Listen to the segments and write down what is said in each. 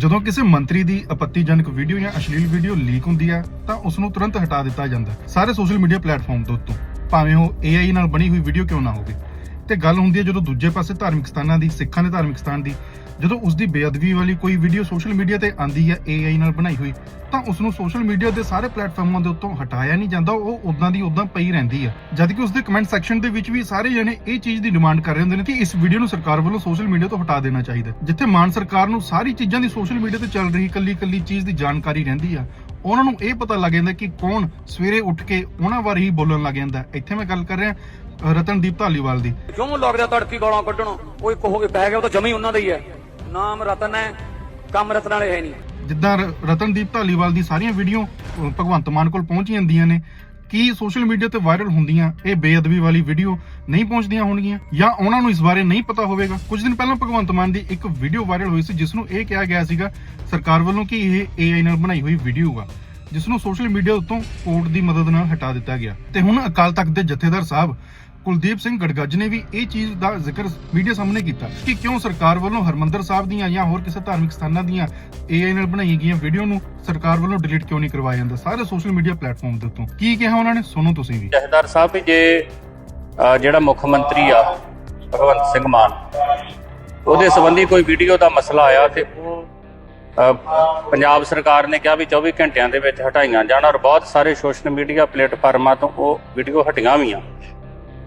ਜਦੋਂ ਕਿਸੇ ਮੰਤਰੀ ਦੀ ਆਪੱਤੀਜਨਕ ਵੀਡੀਓ ਜਾਂ ਅਸ਼ਲੀਲ ਵੀਡੀਓ ਲੀਕ ਹੁੰਦੀ ਹੈ, ਤਾਂ ਉਸ ਨੂੰ ਤੁਰੰਤ ਹਟਾ ਦਿੱਤਾ ਜਾਂਦਾ ਹੈ। ਸਾਰੇ ਸੋਸ਼ਲ ਮੀਡੀਆ ਪਲੇਟਫਾਰਮ ਤੋਂ ਉੱਤੋਂ। ਭਾਵੇਂ ਉਹ AI ਨਾਲ ਬਣੀ ਹੋਈ ਵੀਡੀਓ ਕਿਉਂ ਨਾ ਹੋਵੇ। ਤੇ ਗੱਲ ਹੁੰਦੀ ਹੈ ਜਦੋਂ ਦੂਜੇ ਪਾਸੇ ਧਾਰਮਿਕ ਸਥਾਨਾਂ ਦੀ, ਸਿੱਖਾਂ ਦੇ ਧਾਰਮਿਕ ਸਥਾਨ ਦੀ, ਜਦੋਂ ਉਸ ਦੀ ਬੇਅਦਬੀ ਵਾਲੀ ਕੋਈ ਵੀਡੀਓ ਸੋਸ਼ਲ ਮੀਡੀਆ ਤੇ ਆਂਦੀ ਹੈ AI ਨਾਲ ਬਣਾਈ ਹੋਈ, ਤਾਂ ਉਸ ਨੂੰ ਸੋਸ਼ਲ ਮੀਡੀਆ ਦੇ ਸਾਰੇ ਪਲੇਟਫਾਰਮਾਂ ਦੇ ਉੱਤੋਂ ਹਟਾਇਆ ਨਹੀਂ ਜਾਂਦਾ, ਉਹ ਉਦਾਂ ਦੀ ਉਦਾਂ ਪਈ ਰਹਿੰਦੀ ਹੈ ਜਦ ਕਿ ਉਸ ਦੇ ਕਮੈਂਟ ਸੈਕਸ਼ਨ ਦੇ ਵਿੱਚ ਵੀ ਸਾਰੇ ਜਣੇ ਇਹ ਚੀਜ਼ ਦੀ ਡਿਮਾਂਡ ਕਰ ਰਹੇ ਹੁੰਦੇ ਨੇ ਕਿ ਇਸ ਵੀਡੀਓ ਨੂੰ ਸਰਕਾਰ ਵੱਲੋਂ ਸੋਸ਼ਲ ਮੀਡੀਆ ਤੋਂ ਹਟਾ ਦੇਣਾ ਚਾਹੀਦਾ ਹੈ। ਜਿੱਥੇ ਮਾਨ ਸਰਕਾਰ ਨੂੰ ਸਾਰੀ ਚੀਜ਼ਾਂ ਦੀ ਸੋਸ਼ਲ ਮੀਡੀਆ ਤੇ ਚੱਲ ਰਹੀ ਕੱਲੀ ਕੱਲੀ ਚੀਜ਼ ਦੀ ਜਾਣਕਾਰੀ ਰਹਿੰਦੀ ਆ ਉਹਨਾਂ ਨੂੰ ਇਹ ਪਤਾ ਲੱਗ ਜਾਂਦਾ ਕਿ ਕੌਣ ਸਵੇਰੇ ਉੱਠ ਕੇ ਉਹਨਾਂ ਬਾਰੇ ਹੀ ਬੋਲਣ ਲੱਗ ਜਾਂਦਾ। ਇੱਥੇ ਮੈਂ ਗੱਲ ਕਰ ਰਿਹਾ ਰਤਨਦੀਪ ਧਾਲੀਵਾਲ ਦੀ। ਕਿਉਂ ਲੱਗਦਾ ਤੜਕੀ ਗਾਲਾਂ ਕੱਢਣ? ਉਹ ਇੱਕ ਹੋ ਕੇ ਪੈ ਗਿਆ ਉਹ ਤਾਂ ਜਮੀ ਉਹਨਾਂ ਦਾ ਹੀ ਹੈ। ਨਾਮ ਰਤਨ ਹੈ ਕੰਮ ਰਤਨ ਵਾਲੇ ਹੈ ਨਹੀਂ। ਜਿੱਦਾਂ ਰਤਨਦੀਪ ਧਾਲੀਵਾਲ ਦੀ ਸਾਰੀਆਂ ਵੀਡੀਓ ਭਗਵੰਤ ਮਾਨ ਕੋਲ ਪਹੁੰਚ ਜਾਂਦੀਆਂ ਨੇ। ਕੀ ਸੋਸ਼ਲ ਮੀਡੀਆ ਤੇ ਵਾਇਰਲ ਹੁੰਦੀਆਂ, ਇਹ ਬੇਅਦਬੀ ਵਾਲੀ ਵੀਡੀਓ ਨਹੀਂ ਪਹੁੰਚਦੀਆਂ ਹੋਣਗੀਆਂ, ਜਾਂ ਉਹਨਾਂ ਨੂੰ ਇਸ ਬਾਰੇ ਨਹੀਂ ਪਤਾ ਹੋਵੇਗਾ? ਕੁਝ ਦਿਨ ਪਹਿਲਾਂ ਭਗਵੰਤ ਮਾਨ ਦੀ ਇੱਕ ਵੀਡੀਓ ਵਾਇਰਲ ਹੋਈ ਸੀ ਜਿਸ ਨੂੰ ਇਹ ਕਿਹਾ ਗਿਆ ਸੀਗਾ, ਸਰਕਾਰ ਵੱਲੋਂ ਕਿ ਇਹ AI ਨਾਲ ਬਣਾਈ ਹੋਈ ਵੀਡੀਓ ਆ? ਜਿਸ ਨੂੰ ਸੋਸ਼ਲ ਮੀਡੀਆ ਉੱਤੋਂ ਕੋਰਟ ਦੀ ਮਦਦ ਨਾਲ ਹਟਾ ਦਿੱਤਾ ਗਿਆ। ਤੇ ਹੁਣ ਅਕਾਲ ਤਖਤ ਦੇ ਜਥੇਦਾਰ ਸਾਹਿਬ ਕੁਲਦੀਪ ਸਿੰਘ ਗੜਗੱਜ ਨੇ ਵੀ ਇਹ ਚੀਜ਼ ਦਾ ਜ਼ਿਕਰ ਮੀਡੀਆ ਸਾਹਮਣੇ ਕੀਤਾ ਕਿ ਕਿਉਂ ਸਰਕਾਰ ਵੱਲੋਂ ਹਰਮੰਦਰ ਸਾਹਿਬ ਦੀਆਂ ਜਾਂ ਹੋਰ ਕਿਸੇ ਧਾਰਮਿਕ ਸਥਾਨਾਂ ਦੀਆਂ AI ਨਾਲ ਬਣਾਈਆਂ ਗਈਆਂ ਵੀਡੀਓ ਨੂੰ ਸਰਕਾਰ ਵੱਲੋਂ ਡਿਲੀਟ ਕਿਉਂ ਨਹੀਂ ਕਰਵਾਇਆ ਜਾਂਦਾ? ਸਾਰੇ ਸੋਸ਼ਲ ਮੀਡੀਆ ਪਲੇਟਫਾਰਮ ਦੇ ਉੱਤੋਂ। ਕੀ ਕਿਹਾ ਉਹਨਾਂ ਨੇ? ਸੁਣੋ ਤੁਸੀਂ ਵੀ। ਜਥੇਦਾਰ ਸਾਹਿਬ ਵੀ ਜੇ ਜਿਹੜਾ ਮੁੱਖ ਮੰਤਰੀ ਆ, ਭਗਵੰਤ ਸਿੰਘ ਮਾਨ, ਉਹਦੇ ਸੰਬੰਧੀ ਕੋਈ ਵੀਡੀਓ ਦਾ ਮਸਲਾ ਆਇਆ ਤੇ ਉਹ ਪੰਜਾਬ ਸਰਕਾਰ ਨੇ ਕਿਹਾ ਵੀ 24 ਘੰਟਿਆਂ ਦੇ ਵਿੱਚ ਹਟਾਈਆਂ ਜਾਣ ਔਰ ਬਹੁਤ ਸਾਰੇ ਸੋਸ਼ਲ ਮੀਡੀਆ ਪਲੇਟਫਾਰਮਾਂ ਤੋਂ ਉਹ ਵੀਡੀਓ ਹਟੀਆਂ ਵੀ ਆ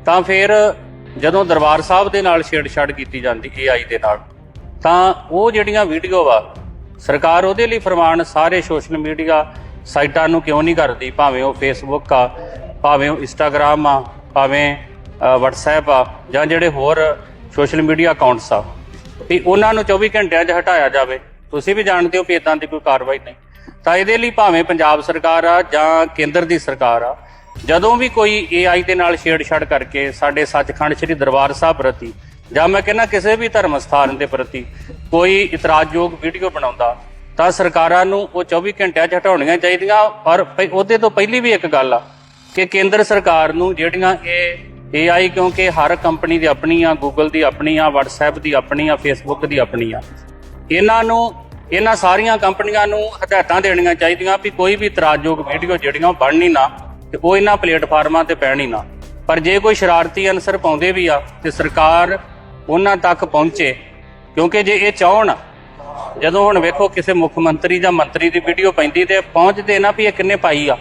ਤਾਂ ਫਿਰ ਜਦੋਂ ਦਰਬਾਰ ਸਾਹਿਬ ਦੇ ਨਾਲ ਛੇੜਛਾੜ ਕੀਤੀ ਜਾਂਦੀ AI ਦੇ ਨਾਲ ਤਾਂ ਉਹ ਜਿਹੜੀਆਂ ਵੀਡੀਓ ਵਾ ਸਰਕਾਰ ਉਹਦੇ ਲਈ ਫਰਮਾਨ ਸਾਰੇ ਸੋਸ਼ਲ ਮੀਡੀਆ ਸਾਈਟਾਂ ਨੂੰ ਕਿਉਂ ਨਹੀਂ ਕਰਦੀ? ਭਾਵੇਂ ਉਹ ਫੇਸਬੁੱਕ ਆ ਭਾਵੇਂ ਉਹ ਇੰਸਟਾਗ੍ਰam ਆ ਭਾਵੇਂ ਅ, WhatsApp ਆ ਜਾਂ ਜਿਹੜੇ ਹੋਰ ਸੋਸ਼ਲ ਮੀਡੀਆ ਅਕਾਊਂਟਸ ਆ ਵੀ ਉਹਨਾਂ ਨੂੰ 24 ਘੰਟਿਆਂ 'ਚ ਹਟਾਇਆ ਜਾਵੇ। ਤੁਸੀਂ ਵੀ ਜਾਣਦੇ ਹੋ ਕਿ ਇਦਾਂ ਦੀ ਕੋਈ ਕਾਰਵਾਈ ਨਹੀਂ। ਤਾਂ ਇਹਦੇ ਲਈ ਭਾਵੇਂ ਪੰਜਾਬ ਸਰਕਾਰ ਆ ਜਾਂ ਕੇਂਦਰ ਦੀ ਸਰਕਾਰ ਆ ਜਦੋਂ ਵੀ ਕੋਈ AI ਦੇ ਨਾਲ ਛੇੜਛਾੜ ਕਰਕੇ ਸਾਡੇ ਸੱਚਖੰਡ ਸ੍ਰੀ ਦਰਬਾਰ ਸਾਹਿਬ ਪ੍ਰਤੀ ਜਾਂ ਮੈਂ ਕਹਿੰਦਾ ਕਿਸੇ ਵੀ ਧਰਮ ਸਥਾਨ ਦੇ ਪ੍ਰਤੀ ਕੋਈ ਇਤਰਾਜ਼ਯੋਗ ਵੀਡੀਓ ਬਣਾਉਂਦਾ, ਤਾਂ ਸਰਕਾਰਾਂ ਨੂੰ ਉਹ 24 ਘੰਟਿਆਂ 'ਚ ਹਟਾਉਣੀਆਂ ਚਾਹੀਦੀਆਂ। ਔਰ ਉਹਦੇ ਤੋਂ ਪਹਿਲੀ ਵੀ ਇੱਕ ਗੱਲ ਆ ਕਿ ਕੇਂਦਰ ਸਰਕਾਰ ਨੂੰ ਜਿਹੜੀਆਂ ਇਹ AI ਕਿਉਂਕਿ ਹਰ ਕੰਪਨੀ ਦੀ ਆਪਣੀ ਆ ਗੂਗਲ ਦੀ ਆਪਣੀ ਆ, WhatsApp ਦੀ ਆਪਣੀ ਆ, Facebook ਦੀ ਆਪਣੀ ਆ, ਇਹਨਾਂ ਨੂੰ, ਇਹਨਾਂ ਸਾਰੀਆਂ ਕੰਪਨੀਆਂ ਨੂੰ ਹਦਾਇਤਾਂ ਦੇਣੀਆਂ ਚਾਹੀਦੀਆਂ ਵੀ ਕੋਈ ਵੀ ਇਤਰਾਜ਼ਯੋਗ ਵੀਡੀਓ ਜਿਹੜੀਆਂ ਉਹ ਬਣਨੀ ਨਾ। ਤੇ ਉਹ ਇਹਨਾਂ ਪਲੇਟਫਾਰਮਾਂ ਤੇ ਪੈਣ ਹੀ ਨਾ। ਪਰ ਜੇ ਕੋਈ ਸ਼ਰਾਰਤੀ ਅਨਸਰ ਪਾਉਂਦੇ ਵੀ ਆ ਤੇ ਸਰਕਾਰ ਉਹਨਾਂ ਤੱਕ ਪਹੁੰਚੇ, ਕਿਉਂਕਿ ਜੇ ਇਹ ਚਾਹਣ, ਜਦੋਂ ਹੁਣ ਵੇਖੋ ਕਿਸੇ ਮੁੱਖ ਮੰਤਰੀ ਜਾਂ ਮੰਤਰੀ ਦੀ ਵੀਡੀਓ ਪੈਂਦੀ ਤੇ ਪਹੁੰਚਦੇ ਨਾ ਵੀ ਇਹ ਕਿੰਨੇ ਪਾਈ ਆ।